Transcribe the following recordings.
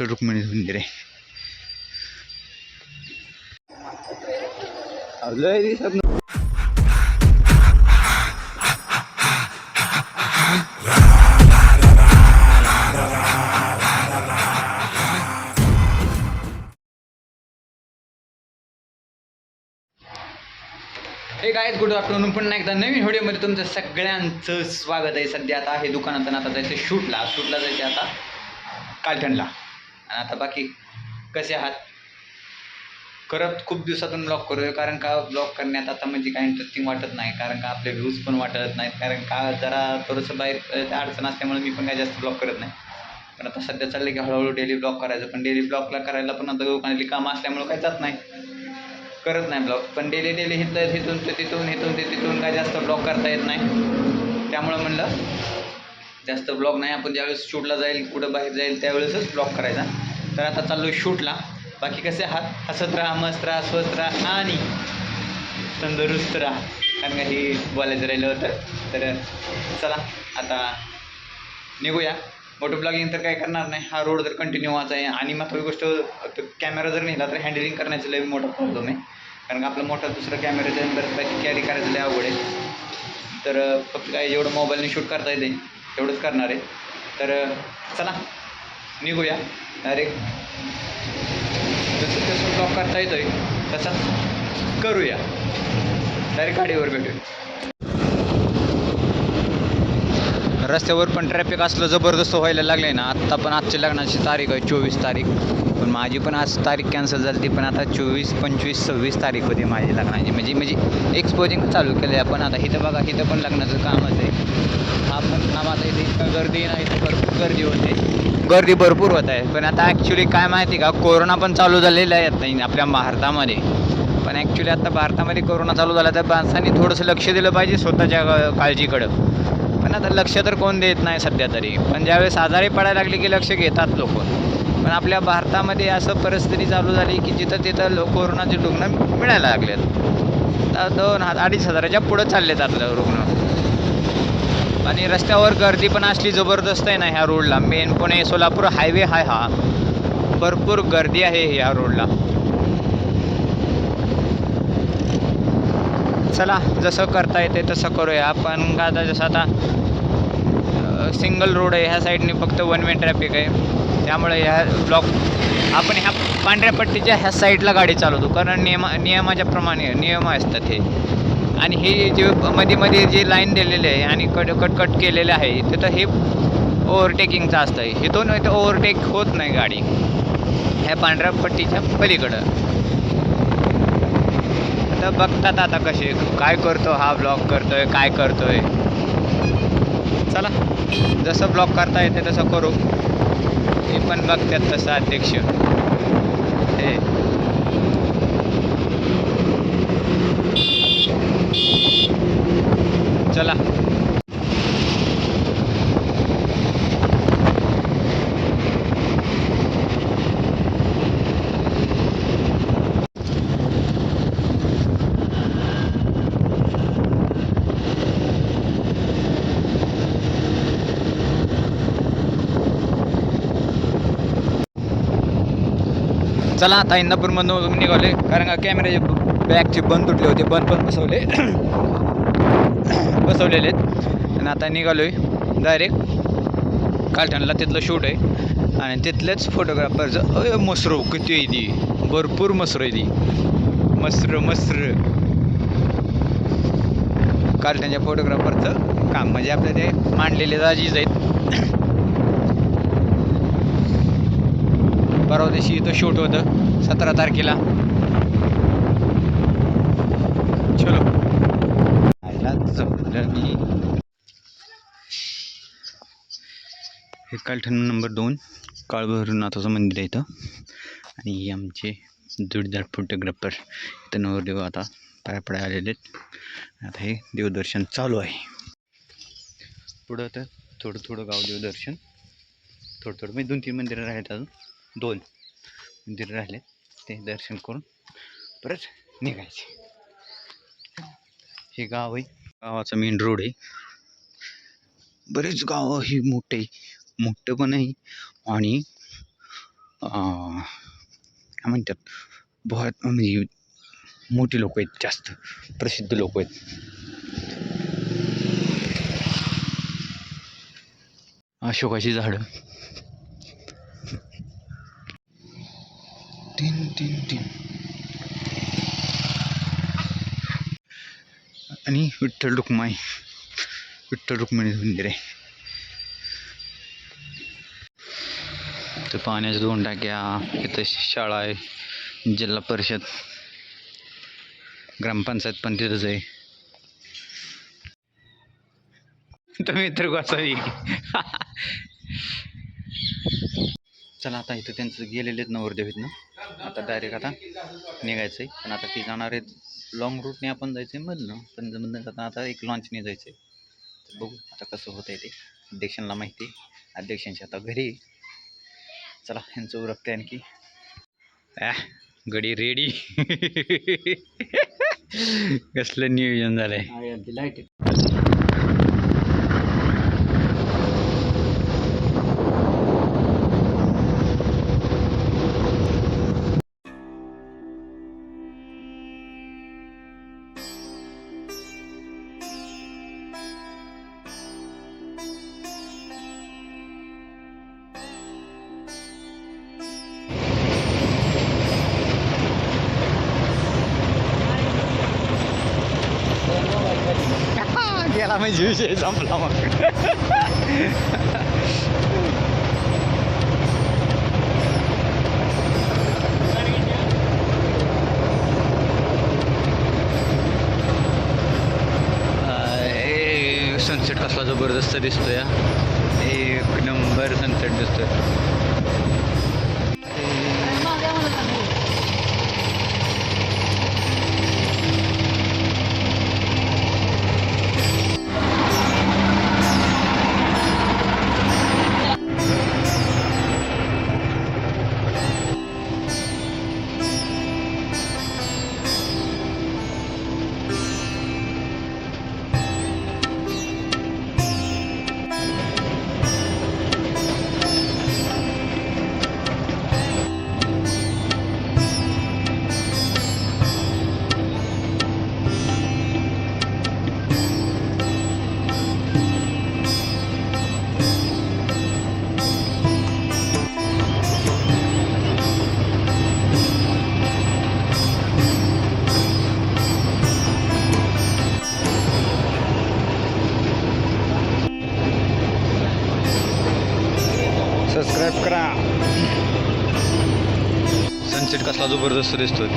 अष्टरुक्मिणी मंदिर आहे लय दिसत हे काय गुड आफ्टरनून पुन्हा एकदा नवीन व्हिडिओमध्ये तुमचं सगळ्यांचं स्वागत आहे. सध्या आता आहे दुकानात आता जायचं शूटला. शूटला जायचं आता. कालठणला आणि आता बाकी कसे आहात? करत खूप दिवसातून ब्लॉग करूया. कारण का ब्लॉग करण्यात आता म्हणजे काय इंटरेस्टिंग वाटत नाही. कारण का आपले व्ह्यूज पण वाटत नाहीत. कारण का जरा थोडंसं बाहेर अडचण असल्यामुळे मी पण काय जास्त ब्लॉग करत नाही. पण आता सध्या चाललं की हळूहळू डेली ब्लॉग करायचं. पण डेली ब्लॉगला करायला पण आता दुकानातली कामं असल्यामुळे काय जात नाही. करत नाही ब्लॉग पण डेली डेली हिथलं हिथून ते तिथून हिथून ते तिथून काय जास्त ब्लॉग करता येत नाही. त्यामुळं म्हणलं जास्त ब्लॉग नाही आपण ज्यावेळेस शूटला जाईल कुठं बाहेर जाईल त्यावेळेसच ब्लॉग करायचा. तर आता चाललो शूटला बाकी कसे आहात? हसत राहा मस्त राहा स्वस्त राहा आणि तंदुरुस्त राहा. कारण का हे बोलायचं राहिलं होतं. तर चला आता निघूया. मोठं ब्लॉगिंग तर काय करणार नाही. हा रोड तर कंटिन्यू व्हायचा आहे. आणि महत्त्वाची गोष्ट कॅमेरा जर नेला तर हँडलिंग करण्याचं लय मोठा प्रॉब्लेम आहे. कारण का आपला मोठा दुसरा कॅमेराच्या अंदर कॅरी करायचं लय आवड आहे. तर फक्त काय एवढं मोबाईलने शूट करता येते. तेवढंच करणार आहे. तर चला निघूया. डायरेक्ट जसं तसं ब्लॉक करता येतोय तसाच करूया. डायरेक्ट गाडीवर भेटूया. रस्त्यावर पण ट्रॅफिक असलं जबरदस्त व्हायला लागलं आहे ना. आत्ता पण आजची लग्नाची तारीख आहे चोवीस तारीख. पण माझी पण आज तारीख कॅन्सल झाली ती पण आता चोवीस पंचवीस सव्वीस तारीख होती माझी लग्नाची. म्हणजे म्हणजे एक्सपोजिंग चालू केलं आहे आपण आता. इथं बघा इथं पण लग्नाचं कामच आहे. हा पण आता इथे गर्दी नाही भरपूर गर्दी होते गर्दी भरपूर होत आहे. पण आता ॲक्च्युली काय माहिती का कोरोना पण चालू झालेला आहे आता आपल्या भारतामध्ये. पण ॲक्च्युली आता भारतामध्ये कोरोना चालू झाला तर माणसांनी थोडंसं लक्ष दिलं पाहिजे स्वतःच्या काळजीकडं. पण आता लक्ष तर कोण देत नाही सध्या तरी. पण ज्यावेळेस आजारी पडायला लागले की लक्ष घेतात लोक. पण आपल्या भारतामध्ये असं परिस्थिती चालू झाली की जिथं तिथं लो कोरोनाचे रुग्ण मिळायला लागलेत. आता दोन हजार अडीच हजाराच्या पुढं चाललेत आपलं रुग्ण. आणि रस्त्यावर गर्दी पण असली जबरदस्त आहे ना ह्या रोडला. मेन पुणे सोलापूर हायवे हाय हा. भरपूर गर्दी आहे ह्या रोडला. चला जसं करता येते तसं करूया. आपण का आता जसं आता सिंगल रोड आहे. ह्या साईडने फक्त वन वे ट्रॅफिक आहे. त्यामुळे ह्या ब्लॉक आपण ह्या पांढऱ्या पट्टीच्या ह्या साईडला गाडी चालवतो. कारण नियमा नियमाच्या प्रमाणे नियम असतात हे. आणि हे जे मध्ये मध्ये जे लाईन दिलेले आहे आणि कट कट कट केलेले आहे तिथं हे ओव्हरटेकिंगचं असतं. हे दोन इथं ओव्हरटेक होत नाही गाडी. ह्या पांढऱ्या पट्टीच्या पलीकडं. आता बघतात आता कसे काय करतो हा ब्लॉक करतोय काय करतोय. चला जसं ब्लॉक करता येते तसं करू. हे पण बघतात तसं अध्यक्ष. हे. चला. चला आता इंदापूरमधून निघाले कारण का कॅमेऱ्याचे बॅगचे बंद तुटले होते बंद पण बसवले. बसवलेले आहेत. आणि आता निघालो आहे डायरेक्ट कालठणला तिथलं शूट आहे. आणि तिथलेच फोटोग्राफरचं अय मसरो किती आहे ती? भरपूर मसरो आहे ती. मसर मसर. कालठणच्या फोटोग्राफरचं काम म्हणजे आपल्या ते मांडलेले दाजीज आहेत. परवा दिवशी इथं शूट होतं सतरा तारखेला. चलो. आयला जमलं मी हे कालठण नंबर दोन काळभैरवनाथाचं मंदिर आहे इथं. आणि हे आमचे जोडीदार फोटोग्राफर इथं नवरदेव आता पाया पडाय आलेले आहेत. आता हे देवदर्शन चालू आहे. पुढं तर थोडं थोडं गाव देवदर्शन. थोडं थोडं म्हणजे दोन तीन मंदिरं राहिलेत अजून. दोन मंदिरं राहिले. ते दर्शन करून परत निघायचे. हे गाव आहे. गावाचा मेन रोड आहे. बरेच गावं ही मोठे मोठं पण आहे. आणि काय म्हणतात? बहुत म्हणजे मोठी लोक आहेत जास्त प्रसिद्ध लोक आहेत. अशोकाची झाडं. तीन तीन तीन. आणि विठ्ठल रुक्माई. विठ्ठल रुक्मिणी मंदिर आहे तर पाण्याच्या दोन टाक्या इथं शाळा आहे जिल्हा परिषद. ग्रामपंचायत पण तिथंच आहे. तुम्ही तर गोसावी चला आता इथं त्यांचं गेलेले आहेत नवरदेव आहेत ना आता डायरेक्ट आता निघायचं आहे पण आता ती जाणार आहेत. लॉंग रूटने आपण जायचं आहे मधनं. पण मधनं आता आता एक लॉन्चने जायचं आहे तर बघू आता कसं होतं आहे ते. अध्यक्षांना माहिती आहे. अध्यक्षांची आता घरी चला ह्यांचं उरकते आणखी. ॲ गडी रेडी कसलं नियोजन झालंय. लाइट गेला म्हणजे विषय संपला मग सनसेट कसला जबरदस्त दिसतोय हा. एक नंबर सनसेट दिसतोय सनसेट कसला जबरदस्त दिसतोय.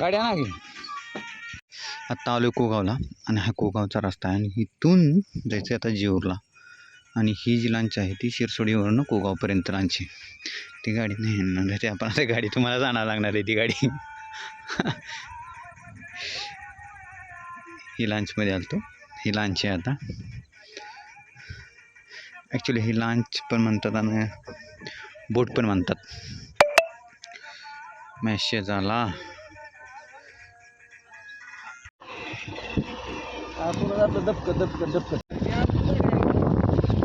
गाडी आणा की. आत्ता आलो कोगावला आणि हा कोगावचा रस्ता आहे आणि इथून जायचं आता जेऊरला. आणि ही जी लांच आहे ती शिरसोडीवरून कोगावपर्यंत लांच. आहे ती गाडी नाही आणणार ते म्हणजे आपण आता गाडी तुम्हाला जाणार लागणार आहे ती गाडी. ही लांचमध्ये आलतो. ही लांच आहे आता. ॲक्च्युली ही लांच पण म्हणतात आणि बोट पण म्हणतात. मॅसेज आला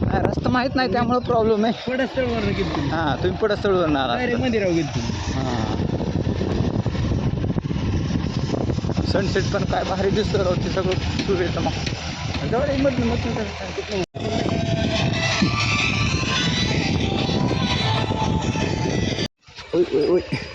नाही, रस्ता माहीत नाही त्यामुळे प्रॉब्लेम आहे. पडस्थळवर गेली हां तुम्ही पुढं स्थळवर आला मंदिरावर गेली हां. सनसेट पण काय भारी दिसतं राव ते सगळं सुरू येतं मग. जवळ एक मधलं ओय ओय ठीक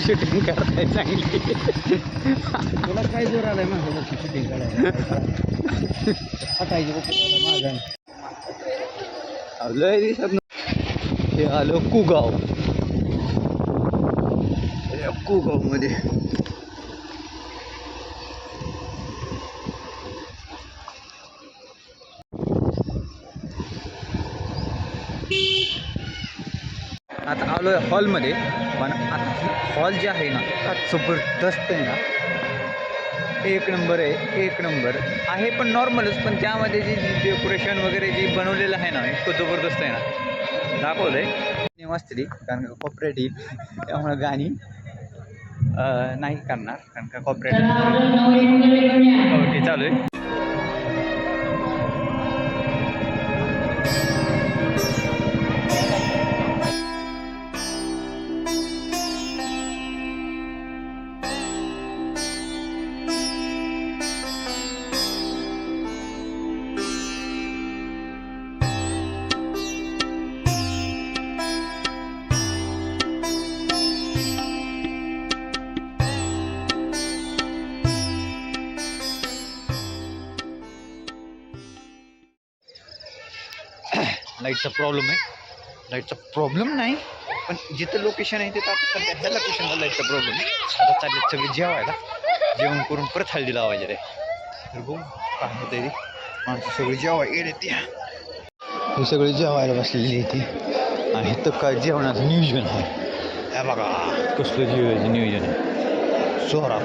शूटिंग करताय चांगली. तुला काय जोर आलाय माझं शूटिंग हटायचे माझा लय दिसत न- हे आलं कुगाव. या कुगाव आता आलोय हॉलमध्ये पण आता हॉल जे आहे ना का जबरदस्त आहे ना. एक नंबर आहे एक नंबर. आहे पण नॉर्मलच पण त्यामध्ये जी डेकोरेशन वगैरे जी बनवलेलं आहे ना इतकं जबरदस्त आहे ना. दाखवलं आहे वाचतली कारण का कॉपरेट येईल त्यामुळं गाणी नाही करणार कारण का कॉपरेट ओके चालू आहे. लाईटचा प्रॉब्लेम आहे. लाईटचा प्रॉब्लेम नाही पण जिथं लोकेशन आहे तिथं आता सध्या ह्या लोकेशनला लाईटचा प्रॉब्लेम आहे. आता चालले सगळे जेवायला. जेवण करून परत हल्दी लावायचे रे. तर बघू काय होतं रे माणसं सगळी जेवाय येते हे सगळे जेवायला बसलेली आहे ती आणि तर काय जेवणाचं नियोजन आहे. हे बघा कसलं जेवायचं नियोजन आहे. जोरात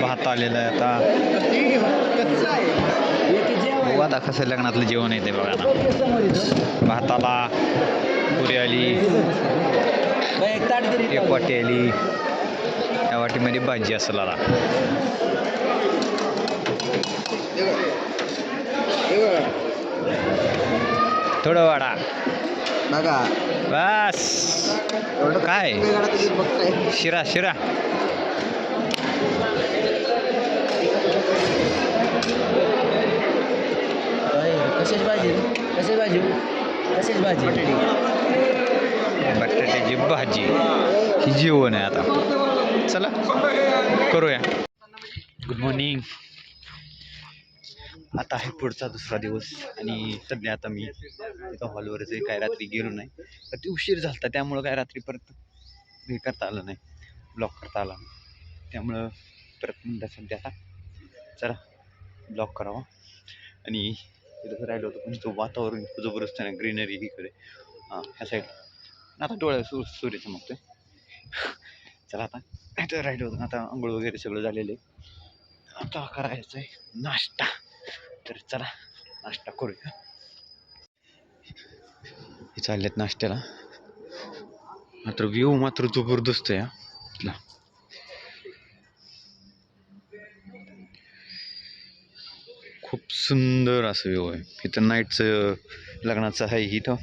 भात आलेला आहे आता. बघू आता कसं लग्नातलं जेवण येते बघा ना भाताला पुरी आली एक वाटी आली. त्या वाटीमध्ये भाजी असेल आता. थोडं वाडा बघा. बस. एवढं काय? शिरा शिरा कशाची भाजी. कशाची भाजी? कशाची भाजी? बटाट्याची भाजी. ही जेवण आहे आता. चला करूया. गुड मॉर्निंग आता आहे पुढचा दुसरा दिवस आणि सध्या आता मी इथं हॉलवरच आहे काय रात्री गेलो नाही तर ते उशीर झाला त्यामुळं काय रात्री परत हे करता आलं नाही. ब्लॉक करता आला नाही. त्यामुळं परत म्हणलं सध्या आता चला ब्लॉक करावा. आणि तिथं राहिलो होतो. पण तो वातावरण इतकं जबरदस्त आहे ना ग्रीनरी इकडे. हां ह्या साईड आता डोळ्या सू सूर्य चमकतोय. चला आता इथं राहिलो होतो आता आंघोळ वगैरे सगळं झालेलं आहे. आता करायचं आहे नाश्ता. तर चला नाश्ता करूया. हे चाललेत नाश्त्याला. मात्र व्ह्यू मात्र जबरदस्त आहे खूप सुंदर असं व्यू आहे. इथं नाईटचं लग्नाचं आहे इथं.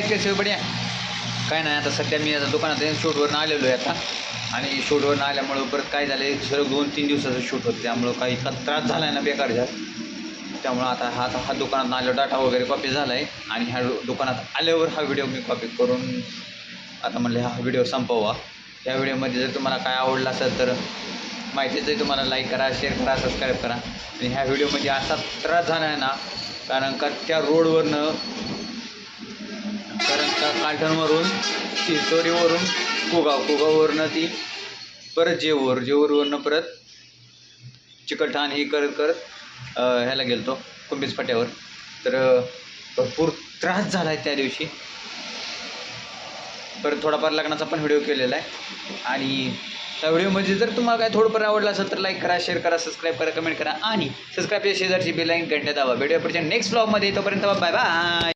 कैसे बढिया काय नाही आता सध्या मी आता दुकानात शूटवरून शूटवरनं आलेलो आहे आता. आणि शूटवरून आल्यामुळं परत काय झालं आहे दोन तीन दिवसाचं शूट होतं त्यामुळं काही इतका त्रास झाला आहे ना बेकार झाला. त्यामुळं आता हा आता हा दुकानात आल्यावर डाटा वगैरे कॉपी झाला आहे आणि ह्या दुकानात आल्यावर हा व्हिडिओ मी कॉपी करून आता म्हणले हा व्हिडिओ संपवा. या व्हिडिओमध्ये जर तुम्हाला काय आवडलं असेल तर माहितीच आहे तुम्हाला लाईक करा शेअर करा सबस्क्राईब करा. आणि ह्या व्हिडिओमध्ये असा त्रास झाला आहे ना कारण का त्या रोडवरनं का कालठणवरून चिंचोरीवरून कुगाव कुगाववरनं ती परत जेऊर जेऊरवरनं परत चिकलठाण ही करत करत ह्याला गेलतो कुंभीज फाट्यावर. तर भरपूर त्रास झाला आहे त्या दिवशी. परत थोडाफार लग्नाचा पण व्हिडिओ केलेला आहे. आणि त्या व्हिडिओमध्ये जर तुम्हाला काय थोडंफार आवडलं असेल तर लाईक करा शेअर करा सबस्क्राईब करा कमेंट करा. आणि सबस्क्राईबच्या शेजारची बेलाईन घंटा दावा व्हिडिओ पुढच्या नेक्स्ट ब्लॉगमध्ये तोपर्यंत बाय बाय